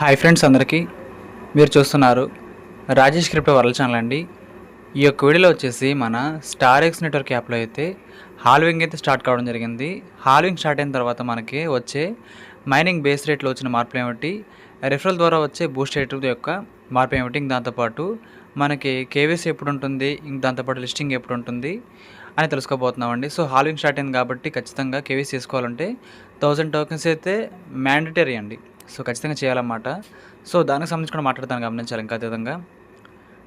Hi friends అందరికీ. మీరు చూస్తున్నారు రాజేష్ క్రిప్టో వరల్డ్ ఛానల్ అండి. ఈ యొక్క వీడియోలో వచ్చేసి మన స్టార్ ఎక్స్ నెట్వర్క్ యాప్లో అయితే హాల్వింగ్ అయితే స్టార్ట్ కావడం జరిగింది. హాల్వింగ్ స్టార్ట్ అయిన తర్వాత మనకి వచ్చే మైనింగ్ బేస్ రేట్లో వచ్చిన మార్పులు ఏమిటి రిఫరల్ ద్వారా వచ్చే బూస్ట్ రేట్ యొక్క మార్పు ఏమిటి ఇంక దాంతోపాటు మనకి కేవీసీ ఎప్పుడు ఉంటుంది ఇంక దాంతోపాటు లిస్టింగ్ ఎప్పుడు ఉంటుంది అని తెలుసుకోబోతున్నామండి సో హాల్వింగ్ స్టార్ట్ అయింది కాబట్టి ఖచ్చితంగా కేవీసీ చేసుకోవాలంటే థౌజండ్ టోకెన్స్ అయితే మ్యాండటరీ అండి. సో ఖచ్చితంగా చేయాలన్నమాట. సో దానికి సంబంధించి కూడా మాట్లాడతాను గమనించాలి ఇంకా విధంగా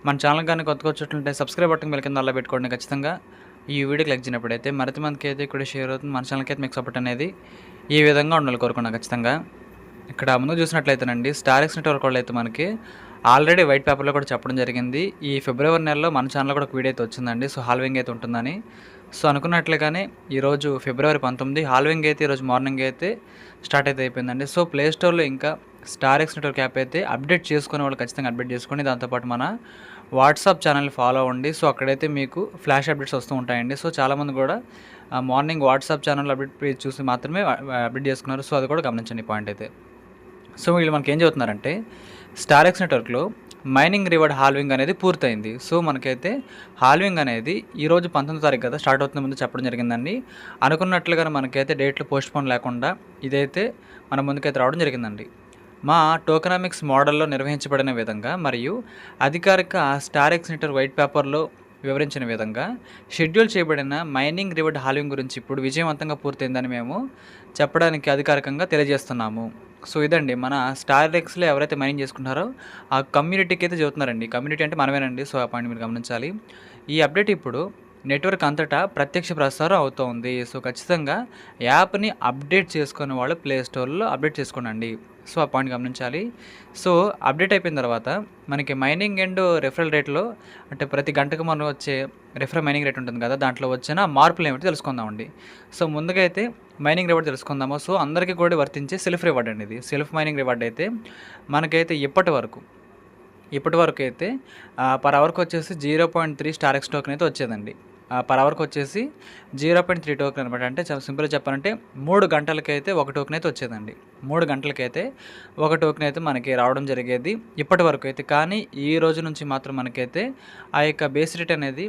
మన ఛానల్ కానీ కొత్తగా వచ్చేట్లుంటే సబ్స్క్రైబ్ బటన్ మీద కింద అలా పెట్టుకోండి ఖచ్చితంగా. ఈ వీడియోకి లైక్ అయితే మరింత మందికి అయితే ఇక్కడ షేర్ అవుతుంది మన ఛానల్కి అయితే మీకు సపోర్ట్ అనేది ఈ విధంగా ఉండాలి కోరుకున్నాను ఖచ్చితంగా. ఇక్కడ ముందు చూసినట్లయితేనండి స్టార్ ఎక్స్ నెట్వర్క్ వాళ్ళు అయితే మనకి ఆల్రెడీ వైట్ పేపర్లో కూడా చెప్పడం జరిగింది. ఈ ఫిబ్రవరి నెలలో మన ఛానల్లో కూడా ఒక వీడియో అయితే వచ్చిందండి సో హాల్వింగ్ అయితే ఉంటుందని. సో అనుకున్నట్లుగానే ఈరోజు ఫిబ్రవరి పంతొమ్మిది హాల్వింగ్ అయితే ఈరోజు మార్నింగ్ అయితే స్టార్ట్ అయితే అయిపోయిందండి. సో ప్లే స్టోర్లో ఇంకా స్టార్ ఎక్స్ నెట్వర్క్ యాప్ అయితే అప్డేట్ చేసుకునే వాళ్ళు ఖచ్చితంగా అప్డేట్ చేసుకోండి దాంతోపాటు మన వాట్సాప్ ఛానల్ ఫాలో అవ్వండి. సో అక్కడైతే మీకు ఫ్లాష్ అప్డేట్స్ వస్తూ ఉంటాయండి. సో చాలామంది కూడా morning WhatsApp channel update page చూసి మాత్రమే అప్డేట్ చేసుకున్నారు. సో అది కూడా గమనించండి పాయింట్ అయితే. సో వీళ్ళు మనకి ఏం చెబుతున్నారంటే స్టార్ ఎక్స్ నెట్వర్క్లో మైనింగ్ రివార్డ్ హాల్వింగ్ అనేది పూర్తయింది. సో మనకైతే హాల్వింగ్ అనేది ఈరోజు పంతొమ్మిది తారీఖు కదా స్టార్ట్ అవుతుంది ముందు చెప్పడం జరిగిందండి. అనుకున్నట్లుగా మనకైతే డేట్లు పోస్ట్పోన్ లేకుండా ఇదైతే మన ముందుకైతే రావడం జరిగిందండి. మా టోకనామిక్స్ మోడల్లో నిర్వహించబడిన విధంగా మరియు అధికారిక స్టార్ ఎక్స్ వైట్ పేపర్లో వివరించిన విధంగా షెడ్యూల్ చేయబడిన మైనింగ్ రివర్డ్ హాల్వింగ్ గురించి ఇప్పుడు విజయవంతంగా పూర్తయిందని మేము చెప్పడానికి అధికారికంగా తెలియజేస్తున్నాము. సో ఇదండి మన స్టార్ రెక్స్లో ఎవరైతే మైనింగ్ చేసుకుంటారో ఆ కమ్యూనిటీకి అయితే చదువుతున్నారండి కమ్యూనిటీ అంటే మనమేనండి సో ఆ పాయింట్ మీరు గమనించాలి. ఈ అప్డేట్ ఇప్పుడు నెట్వర్క్ అంతటా ప్రత్యక్ష ప్రసారం అవుతోంది. సో ఖచ్చితంగా యాప్ని అప్డేట్ చేసుకునే వాళ్ళు ప్లే స్టోర్లో అప్డేట్ చేసుకోనండి. సో ఆ పాయింట్ గమనించాలి. సో అప్డేట్ అయిపోయిన తర్వాత మనకి మైనింగ్ అండ్ రెఫరల్ రేట్లో అంటే ప్రతి గంటకు మనం వచ్చే రెఫరల్ మైనింగ్ రేట్ ఉంటుంది కదా దాంట్లో వచ్చిన మార్పులు ఏమిటి తెలుసుకుందామండి సో ముందుగా అయితే మైనింగ్ రివార్డ్ తెలుసుకుందాము. సో అందరికీ కూడా వర్తించే సెల్ఫ్ రివార్డ్ అండి ఇది. సెల్ఫ్ మైనింగ్ రివార్డ్ అయితే మనకైతే ఇప్పటి వరకు ఇప్పటి వరకు అయితే పర్ అవర్కి వచ్చేసి zero point three star X token అయితే వచ్చేదండి. పర్ అవర్కి వచ్చేసి జీరో పాయింట్ త్రీ టోకెన్ అనమాట అంటే చాలా సింపుల్గా చెప్పాలంటే మూడు గంటలకైతే ఒక టోకెన్ అయితే వచ్చేదండి. మూడు గంటలకైతే ఒక టోకెన్ అయితే మనకి రావడం జరిగేది ఇప్పటి వరకు అయితే. కానీ ఈ రోజు నుంచి మాత్రం మనకైతే ఆ యొక్క బేస్ రేట్ అనేది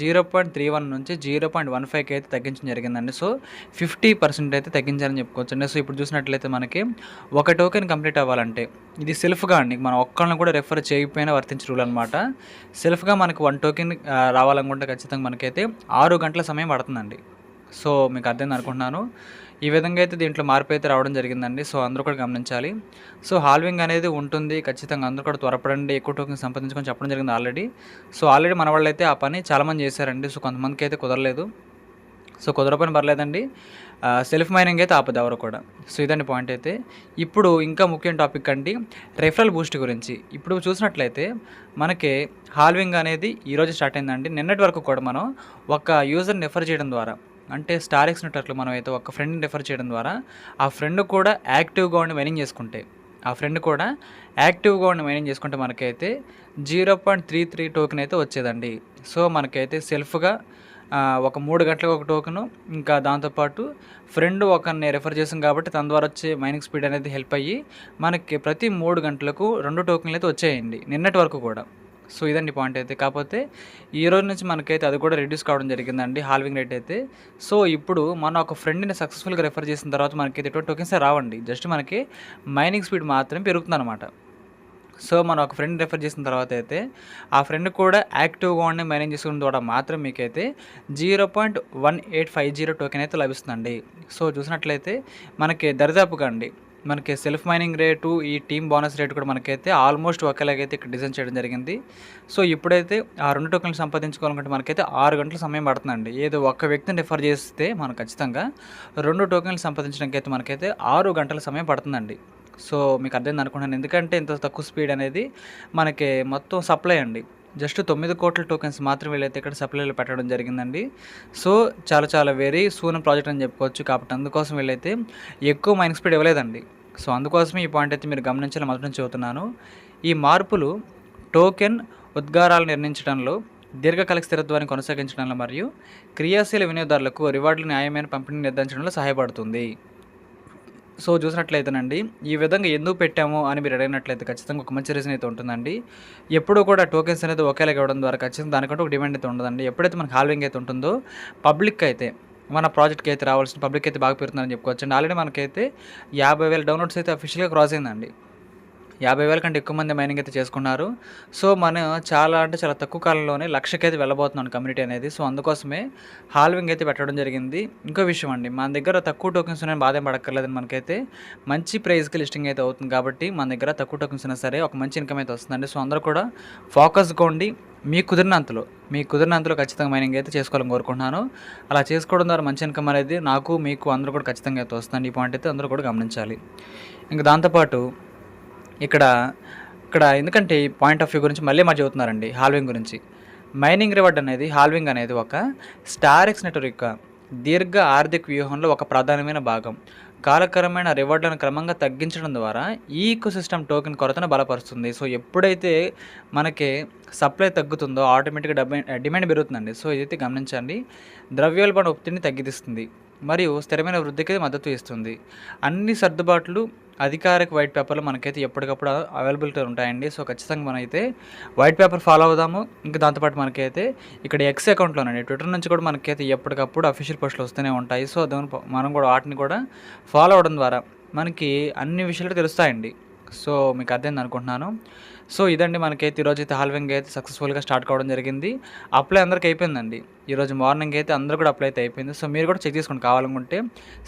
జీరో పాయింట్ త్రీ వన్ నుంచి జీరో పాయింట్ వన్ ఫైవ్కి అయితే తగ్గించడం జరిగిందండి. సో ఫిఫ్టీ పర్సెంట్ అయితే తగ్గించాలని చెప్పుకోవచ్చు అండి. సో ఇప్పుడు చూసినట్లయితే మనకి ఒక టోకెన్ కంప్లీట్ అవ్వాలంటే ఇది సెల్ఫ్గా అండి. మనం ఒక్కళ్ళని కూడా రెఫర్ చేయకపోయినా వర్తించే రూల్ అనమాట సెల్ఫ్గా మనకు వన్ టోకెన్ రావాలనుకుంటే ఖచ్చితంగా మనకైతే ఆరు గంటల సమయం పడుతుందండి. సో మీకు అర్థం అనుకుంటున్నాను. ఈ విధంగా అయితే దీంట్లో మార్పు అయితే రావడం జరిగిందండి. సో అందరూ కూడా గమనించాలి. సో హాల్వింగ్ అనేది ఉంటుంది. ఖచ్చితంగా అందరూ కూడా త్వరపడండి. ఎక్కువ టోకెన్ సంపాదించుకొని చెప్పడం జరిగింది ఆల్రెడీ. సో ఆల్రెడీ మన వాళ్ళు అయితే ఆ పని చాలామంది చేశారండి. సో కొంతమందికి అయితే కుదరలేదు. సో కుదరపని పర్లేదండి. సెల్ఫ్ మైనింగ్ అయితే ఆపదు ఎవరు కూడా. సో ఇదండి పాయింట్ అయితే. ఇప్పుడు ఇంకా ముఖ్యం టాపిక్ అండి. రెఫరల్ బూస్ట్ గురించి. ఇప్పుడు చూసినట్లయితే మనకి హాల్వింగ్ అనేది ఈరోజు స్టార్ట్ అయిందండి. నిన్నటి వరకు కూడా మనం ఒక యూజర్ని రెఫర్ చేయడం ద్వారా అంటే స్టార్ ఎక్స్ నెట్వర్క్లో మనం అయితే ఒక ఫ్రెండ్ని రెఫర్ చేయడం ద్వారా ఆ ఫ్రెండ్ కూడా యాక్టివ్గా ఉండి మైనింగ్ చేసుకుంటే ఆ ఫ్రెండ్ కూడా యాక్టివ్గా ఉండి మైనింగ్ చేసుకుంటే మనకైతే zero point three three token అయితే వచ్చేదండి. సో మనకైతే సెల్ఫ్గా ఒక మూడు గంటలకు ఒక టోకెను ఇంకా దాంతోపాటు ఫ్రెండ్ ఒకరిని రెఫర్ చేసాం కాబట్టి తన ద్వారా వచ్చే మైనింగ్ స్పీడ్ అనేది హెల్ప్ అయ్యి మనకి ప్రతి మూడు గంటలకు రెండు టోకెన్లు అయితే వచ్చాయండి నిన్నటి వరకు కూడా. సో ఇదండి పాయింట్ అయితే. కాకపోతే ఈ రోజు నుంచి మనకైతే అది కూడా రెడ్యూస్ కావడం జరిగిందండి హాల్వింగ్ రేట్ అయితే. సో ఇప్పుడు మనం ఒక ఫ్రెండ్ని సక్సెస్ఫుల్గా రెఫర్ చేసిన తర్వాత మనకైతే ఎటువంటి టోకెన్స్ రావండి. జస్ట్ మనకి మైనింగ్ స్పీడ్ మాత్రమే పెరుగుతుంది అనమాట సో మనం ఒక ఫ్రెండ్ రెఫర్ చేసిన తర్వాత అయితే ఆ ఫ్రెండ్ కూడా యాక్టివ్గా ఉండి మేనేజ్ చేసుకున్న ద్వారా మాత్రం మీకైతే zero point one eight five zero token అయితే లభిస్తుందండి. సో చూసినట్లయితే మనకి దరిదాపుగా అండి. మనకి సెల్ఫ్ మైనింగ్ రేటు ఈ టీమ్ బోనస్ రేటు కూడా మనకైతే ఆల్మోస్ట్ ఒకేలాగైతే ఇక్కడ డిజైన్ చేయడం జరిగింది. సో ఇప్పుడైతే ఆ రెండు టోకెన్లు సంపాదించుకోవాలనుకుంటే మనకైతే ఆరు గంటల సమయం పడుతుందండి. ఏదో ఒక్క వ్యక్తిని రిఫర్ చేస్తే మనం ఖచ్చితంగా రెండు టోకెన్లు సంపాదించడానికి అయితే మనకైతే ఆరు గంటల సమయం పడుతుందండి. సో మీకు అర్థమైంది అనుకుంటున్నాను. ఎందుకంటే ఇంత తక్కువ స్పీడ్ అనేది మనకి మొత్తం సప్లై అండి. జస్ట్ తొమ్మిది కోట్ల టోకెన్స్ మాత్రం వీళ్ళైతే ఇక్కడ సప్లైలో పెట్టడం జరిగిందండి. సో చాలా చాలా వెరీ సూన్ ప్రాజెక్ట్ అని చెప్పుకోవచ్చు కాబట్టి అందుకోసం వీళ్ళైతే ఎక్కువ మైనింగ్ స్పీడ్ ఇవ్వలేదండి. సో అందుకోసమే ఈ పాయింట్ అయితే మీరు గమనించాలని మొదటి నుంచి చెబుతున్నాను ఈ మార్పులు టోకెన్ ఉద్గారాలు నిర్ణయించడంలో దీర్ఘకాలిక స్థిరత్వాన్ని కొనసాగించడంలో మరియు క్రియాశీల వినియోగదారులకు రివార్డులు న్యాయమైన పంపిణీ నిర్ధారించడంలో సహాయపడుతుంది. సో చూసినట్లయితేనండి ఈ విధంగా ఎందుకు పెట్టాము అని మీరు అడిగినట్లయితే ఖచ్చితంగా ఒక మంచి రీజన్ అయితే ఉంటుందండి. ఎప్పుడూ కూడా టోకెన్స్ అనేది ఒకేలాగా ఇవ్వడం ద్వారా ఖచ్చితంగా దానికంటే ఒక డిమాండ్ అయితే ఉండదండి. ఎప్పుడైతే మనకి హాల్వింగ్ అయితే ఉంటుందో పబ్లిక్ అయితే మన ప్రాజెక్ట్కి అయితే రావాల్సిన పబ్లిక్ అయితే బాగా పెరుగుతుందని చెప్పుకోవచ్చు. అండ్ ఆల్రెడీ మనకైతే యాభై వేల డౌన్లోడ్స్ అయితే అఫీషియల్గా క్రాస్ అయిందండి. యాభై వేల కంటే ఎక్కువ మంది మైనింగ్ అయితే చేసుకున్నారు. సో మనం చాలా అంటే చాలా తక్కువ కాలంలోనే లక్షకైతే వెళ్ళబోతున్నాను కమ్యూనిటీ అనేది. సో అందుకోసమే హాల్వింగ్ అయితే పెట్టడం జరిగింది. ఇంకో విషయం అండి మన దగ్గర తక్కువ టోకెన్స్ ఉన్నాయని బాధ పడక్కర్లేదని మనకైతే. మంచి ప్రైస్కి లిస్టింగ్ అయితే అవుతుంది కాబట్టి మన దగ్గర తక్కువ టోకెన్స్ ఉన్నా సరే ఒక మంచి ఇన్కమ్ అయితే వస్తుందండి. సో అందరూ కూడా ఫోకస్గా ఉండి మీ కుదిరినంతలో మీ కుదిరినంతలో ఖచ్చితంగా మైనింగ్ అయితే చేసుకోవాలని కోరుకుంటున్నాను. అలా చేసుకోవడం ద్వారా మంచి ఇన్కమ్ అనేది నాకు మీకు అందరూ కూడా ఖచ్చితంగా అయితే వస్తుంది ఈ పాయింట్ అయితే అందరూ కూడా గమనించాలి. ఇంకా దాంతోపాటు ఇక్కడ ఇక్కడ ఎందుకంటే ఈ పాయింట్ ఆఫ్ వ్యూ గురించి మళ్ళీ మా చెబుతున్నారండి హాల్వింగ్ గురించి. మైనింగ్ రివార్డ్ అనేది హాల్వింగ్ అనేది ఒక స్టారెక్స్ నెట్వర్క్ యొక్క దీర్ఘ ఆర్థిక వ్యూహంలో ఒక ప్రధానమైన భాగం. కాలక్రమేణ రివార్డులను క్రమంగా తగ్గించడం ద్వారా ఈ ఈకో సిస్టమ్ టోకెన్ కొరతను బలపరుస్తుంది. సో ఎప్పుడైతే మనకి సప్లై తగ్గుతుందో ఆటోమేటిక్గా డిమాండ్ పెరుగుతుందండి. సో ఇదైతే గమనించండి. ద్రవ్యోల్బణ ఒత్తిడిని తగ్గిస్తుంది. మరియు స్థిరమైన వృద్ధికి మద్దతు ఇస్తుంది. అన్ని సర్దుబాట్లు అధికారిక వైట్ పేపర్లు మనకైతే ఎప్పటికప్పుడు అవైలబిలిటీ ఉంటాయండి. సో ఖచ్చితంగా మనమైతే వైట్ పేపర్ ఫాలో అవుదాము. ఇంకా దాంతోపాటు మనకైతే ఇక్కడ ఎక్స్ అకౌంట్లోనండి ట్విట్టర్ నుంచి కూడా మనకైతే ఎప్పటికప్పుడు అఫీషియల్ పోస్టులు వస్తూనే ఉంటాయి. సో దాని మనం కూడా వాటిని కూడా ఫాలో అవడం ద్వారా మనకి అన్ని విషయాలు తెలుస్తాయండి. సో మీకు అర్థమైంది అనుకుంటున్నాను. సో ఇదండి మనకైతే ఈరోజు అయితే హాల్వింగ్ అయితే సక్సెస్ఫుల్గా స్టార్ట్ కావడం జరిగింది. అప్లై అందరికీ అయిపోయిందండి. ఈరోజు మార్నింగ్ అయితే అందరూ కూడా అప్లై అయితే అయిపోయింది. సో మీరు కూడా చెక్ చేసుకోండి కావాలనుకుంటే.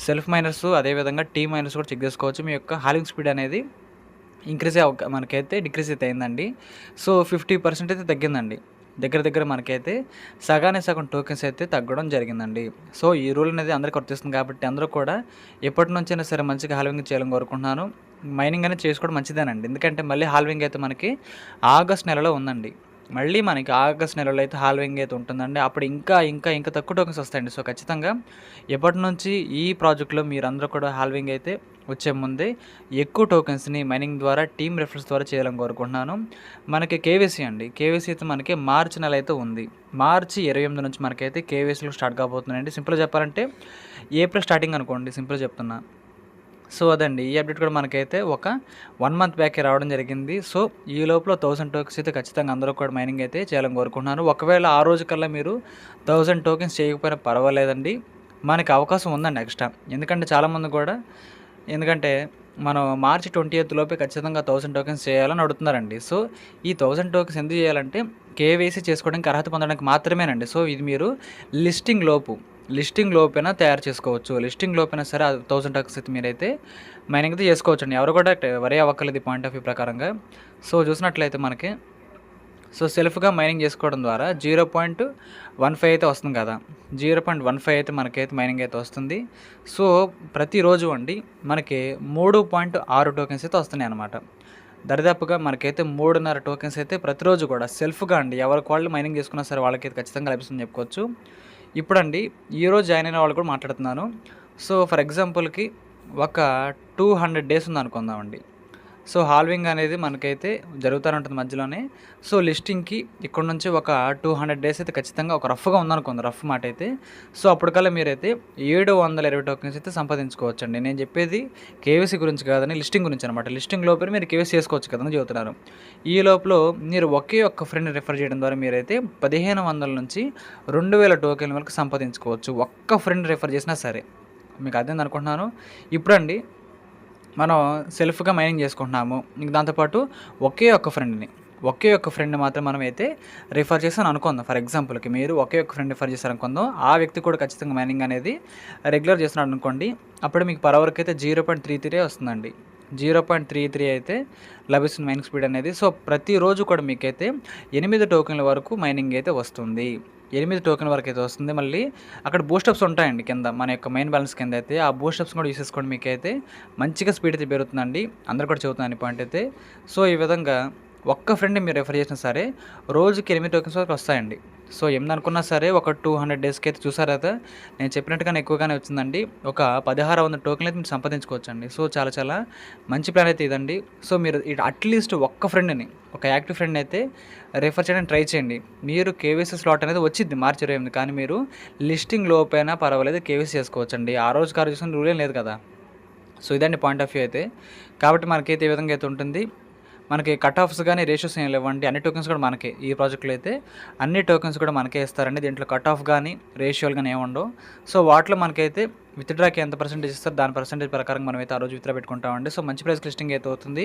సెల్ఫ్ మైనర్స్ అదేవిధంగా టీ మైనర్స్ కూడా చెక్ చేసుకోవచ్చు. మీ యొక్క హాలింగ్ స్పీడ్ అనేది ఇంక్రీజ్ అవ మనకైతే డిక్రీజ్ అయితే అయిందండి. సో ఫిఫ్టీ పర్సెంట్ అయితే తగ్గిందండి. దగ్గర దగ్గర మనకైతే సగానే సగం టోకెన్స్ అయితే తగ్గడం జరిగిందండి. సో ఈ రూల్ అనేది అందరికీ వర్తిస్తుంది కాబట్టి అందరూ కూడా ఎప్పటి నుంచైనా సరే మంచిగా హాల్వింగ్ చేయాలని కోరుకుంటున్నాను. మైనింగ్ అనేది చేసుకోవడం మంచిదేనండి. ఎందుకంటే మళ్ళీ హాల్వింగ్ అయితే మనకి ఆగస్ట్ నెలలో ఉందండి. మళ్ళీ మనకి ఆగస్ట్ నెలలో అయితే హాల్వింగ్ అయితే ఉంటుందండి. అప్పుడు ఇంకా ఇంకా ఇంకా తక్కువ టోకెన్స్ వస్తాయండి. సో ఖచ్చితంగా ఎప్పటి నుంచి ఈ ప్రాజెక్ట్లో మీరందరూ కూడా హాల్వింగ్ అయితే వచ్చే ముందే ఎక్కువ టోకెన్స్ని మైనింగ్ ద్వారా టీమ్ రెఫరెన్స్ ద్వారా చేయాలని కోరుకుంటున్నాను. మనకి కేవీసీ అండి. కేవీసీ అయితే మనకి మార్చి నెల అయితే ఉంది. మార్చి ఇరవై ఎనిమిది నుంచి మనకైతే కేవీసీలు స్టార్ట్ కాబోతున్నాయండి. సింపుల్గా చెప్పాలంటే ఏప్రిల్ స్టార్టింగ్ అనుకోండి. సింపుల్గా చెప్తున్నా. సో అదండి ఈ అప్డేట్ కూడా మనకైతే ఒక వన్ మంత్ బ్యాకే రావడం జరిగింది. సో ఈ లోపల థౌసండ్ టోకెన్స్ అయితే ఖచ్చితంగా అందరూ కూడా మైనింగ్ అయితే చేయాలని కోరుకుంటున్నాను. ఒకవేళ ఆ రోజు కల్లా మీరు థౌసండ్ టోకెన్స్ చేయకపోయినా పర్వాలేదండి. మనకి అవకాశం ఉందండి ఎక్స్ట్రా. ఎందుకంటే చాలామంది కూడా ఎందుకంటే మనం మార్చి ట్వంటీ ఎయిత్ లోపే ఖచ్చితంగా థౌసండ్ టోకెన్స్ చేయాలని అడుగుతున్నారండి. సో ఈ థౌసండ్ టోకెన్స్ ఎందుకు చేయాలంటే కేవైసీ చేసుకోవడానికి అర్హత పొందడానికి మాత్రమేనండి. సో ఇది మీరు లిస్టింగ్ లోపు లిస్టింగ్ లోపైనా తయారు చేసుకోవచ్చు? లిస్టింగ్ లోపైనా సరే థౌసండ్ టక్స్ అయితే మీరైతే మైనింగ్ అయితే చేసుకోవచ్చు అండి ఎవరు కూడా వరే అవ్వక్కర్లేదు పాయింట్ ఆఫ్ వ్యూ ప్రకారంగా. సో చూసినట్లయితే మనకి సో సెల్ఫ్గా మైనింగ్ చేసుకోవడం ద్వారా జీరో పాయింట్ వన్ ఫైవ్ అయితే వస్తుంది కదా. జీరో పాయింట్ వన్ ఫైవ్ అయితే మనకైతే మైనింగ్ అయితే వస్తుంది. సో ప్రతిరోజు అండి మనకి మూడు పాయింట్ ఆరు టోకెన్స్ అయితే వస్తున్నాయి అనమాట దరిదాపుగా మనకైతే మూడున్నర టోకెన్స్ అయితే ప్రతిరోజు కూడా సెల్ఫ్గా అండి ఎవరికి వాళ్ళు మైనింగ్ చేసుకున్నా సరే వాళ్ళకైతే ఖచ్చితంగా లభిస్తుందని చెప్పుకోవచ్చు. ఇప్పుడండి ఈరోజు జాయిన్ అయిన వాళ్ళు కూడా మాట్లాడుతున్నాను. సో ఫర్ ఎగ్జాంపుల్కి ఒక టూ హండ్రెడ్ డేస్ ఉంది అనుకుందామండి సో హాల్వింగ్ అనేది మనకైతే జరుగుతూనే ఉంటుంది మధ్యలోనే. సో లిస్టింగ్కి ఇక్కడ నుంచి ఒక టూ హండ్రెడ్ డేస్ అయితే ఖచ్చితంగా ఒక రఫ్గా ఉందనుకుంది రఫ్ మాట అయితే. సో అప్పటికల్లా మీరైతే ఏడు వందల ఇరవై టోకెన్స్ అయితే సంపాదించుకోవచ్చు అండి నేను చెప్పేది కేవీసీ గురించి కాదని లిస్టింగ్ గురించి అనమాట లిస్టింగ్ లోపల మీరు కేవీసీ చేసుకోవచ్చు కదని చెబుతున్నారు. ఈ లోపల మీరు ఒకే ఒక్క ఫ్రెండ్ రిఫర్ చేయడం ద్వారా మీరైతే పదిహేను వందల నుంచి రెండు వేల టోకెన్ వరకు సంపాదించుకోవచ్చు. ఒక్క ఫ్రెండ్ రిఫర్ చేసినా సరే. మీకు అర్థం అనుకుంటున్నాను ఇప్పుడండి మనం సెల్ఫ్గా మైనింగ్ చేసుకుంటున్నాము. ఇంక దాంతోపాటు ఒకే ఒక్క ఫ్రెండ్ని ఒకే ఒక్క ఫ్రెండ్ మాత్రం మనం అయితే రిఫర్ చేస్తాను అనుకుందాం ఫర్ ఎగ్జాంపుల్కి మీరు ఒకే ఒక్క ఫ్రెండ్ రిఫర్ చేస్తారు అనుకుందాం. ఆ వ్యక్తి కూడా ఖచ్చితంగా మైనింగ్ అనేది రెగ్యులర్ చేస్తున్నాడు అనుకోండి. అప్పుడు మీకు పర్ అవర్కి అయితే జీరో పాయింట్ త్రీ త్రీ వస్తుందండి. జీరో పాయింట్ త్రీ త్రీ అయితే లభిస్తుంది మైనింగ్ స్పీడ్ అనేది. సో ప్రతిరోజు కూడా మీకైతే ఎనిమిది టోకెన్ల వరకు మైనింగ్ అయితే వస్తుంది. ఎనిమిది టోకెన్ వరకు అయితే వస్తుంది. మళ్ళీ అక్కడ బూస్టప్స్ ఉంటాయండి కింద మన యొక్క మెయిన్ బ్యాలెన్స్ కింద అయితే. ఆ బూస్టప్స్ కూడా యూస్ చేసుకోండి మీకైతే. మంచిగా స్పీడ్ అయితే పెరుగుతుందండి. అందరు కూడా చెబుతున్నాను పాయింట్ అయితే. సో ఈ విధంగా ఒక్క ఫ్రెండ్ మీరు రెఫర్ చేసినా సరే రోజుకి ఎనిమిది టోకెన్స్ వరకు వస్తాయండి. సో ఎనిమిది అనుకున్నా సరే ఒక టూ హండ్రెడ్ డేస్కి అయితే చూసారా అయితే నేను చెప్పినట్టుగానే ఎక్కువగానే వచ్చిందండి. ఒక పదహారు వందల టోకెన్లు అయితే మీరు సంపాదించుకోవచ్చండి. సో చాలా చాలా మంచి ప్లాన్ అయితే ఇదండి. సో మీరు ఇటు అట్లీస్ట్ ఒక్క ఫ్రెండ్ని ఒక యాక్టివ్ ఫ్రెండ్ అయితే రెఫర్ చేయడానికి ట్రై చేయండి. మీరు కేవీసీ స్లాట్ అనేది వచ్చింది మార్చి ఇరవై ఎనిమిది కానీ మీరు లిస్టింగ్ లోపైనా పర్వాలేదు కేవీసీ చేసుకోవచ్చండి. ఆ రోజు కారు చూసిన రూల్ ఏం లేదు కదా. సో ఇదండి పాయింట్ ఆఫ్ వ్యూ అయితే. కాబట్టి మనకైతే ఏ విధంగా అయితే ఉంటుంది. మనకి కట్ ఆఫ్స్ కానీ రేషియోస్ ఏం లేవండి. అన్ని టోకెన్స్ కూడా మనకే. ఈ ప్రాజెక్ట్లో అయితే అన్ని టోకెన్స్ కూడా మనకే ఇస్తారండి. దీంట్లో కట్ ఆఫ్ కానీ రేషియోలు కానీ ఏముండవు సో వాటిలో మనకైతే విత్డ్రాకి ఎంత పర్సెంటేజ్ ఇస్తారు దాని పర్సెంటేజ్ ప్రకారం మనం అయితే ఆ రోజు విత్డ్రా పెట్టుకుంటామండి. సో మంచి ప్రైస్ లిస్టింగ్ అయితే అవుతుంది.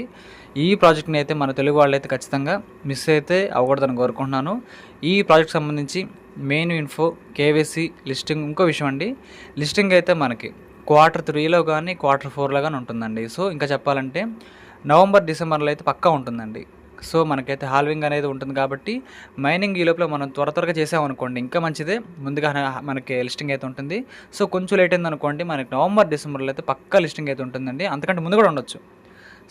ఈ ప్రాజెక్ట్ని అయితే మన తెలుగు వాళ్ళు అయితే ఖచ్చితంగా మిస్ అయితే అవ్వకూడదని కోరుకుంటున్నాను. ఈ ప్రాజెక్ట్ సంబంధించి మెయిన్ ఇన్ఫో కేవైసీ లిస్టింగ్ ఇంకో విషయం అండి. లిస్టింగ్ అయితే మనకి క్వార్టర్ త్రీలో కానీ క్వార్టర్ ఫోర్లో కానీ ఉంటుందండి. సో ఇంకా చెప్పాలంటే నవంబర్ డిసెంబర్లో అయితే పక్కా ఉంటుందండి. సో మనకైతే హాల్వింగ్ అనేది ఉంటుంది కాబట్టి మైనింగ్ ఈ లోపల మనం త్వర త్వరగా చేసామనుకోండి ఇంకా మంచిదే. ముందుగా మనకి లిస్టింగ్ అయితే ఉంటుంది. సో కొంచెం లేట్ అయింది అనుకోండి మనకి నవంబర్ డిసెంబర్లో అయితే పక్కా లిస్టింగ్ అయితే ఉంటుందండి. అంతకంటే ముందు కూడా ఉండొచ్చు.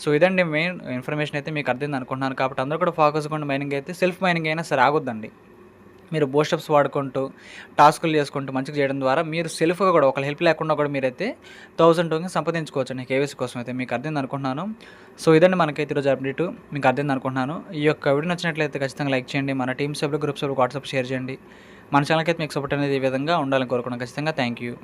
సో ఇదండి మెయిన్ ఇన్ఫర్మేషన్ అయితే మీకు అర్థమైంది అనుకుంటున్నాను కాబట్టి అందరూ కూడా ఫోకస్ కొండి మైనింగ్ అయితే సెల్ఫ్ మైనింగ్ అయినా సరే ఆగొద్దండి. మీరు బూస్టప్స్ వాడుకుంటూ టాస్కులు చేసుకుంటూ మంచిగా చేయడం ద్వారా మీరు సెల్ఫ్గా కూడా ఒకళ్ళ హెల్ప్ లేకుండా కూడా మీరైతే థౌసండ్ టోకెన్ సంపాదించుకోవచ్చు అండి కేవీసీ కోసం అయితే. మీకు అర్థం అనుకుంటున్నాను. సో ఇదండి మనకైతే ఈరోజు అప్డేట్. మీకు అర్థం అనుకుంటున్నాను. ఈ యొక్క వీడియో నచ్చినట్లయితే ఖచ్చితంగా లైక్ చేయండి. మన టీమ్ సభ్యులు గ్రూప్ సభ్యులు వాట్సాప్ షేర్ చేయండి. మన ఛానల్కి అయితే మీకు సపోర్ట్ అనేది ఈ విధంగా ఉండాలని కోరుకున్నాను ఖచ్చితంగా థ్యాంక్ యూ.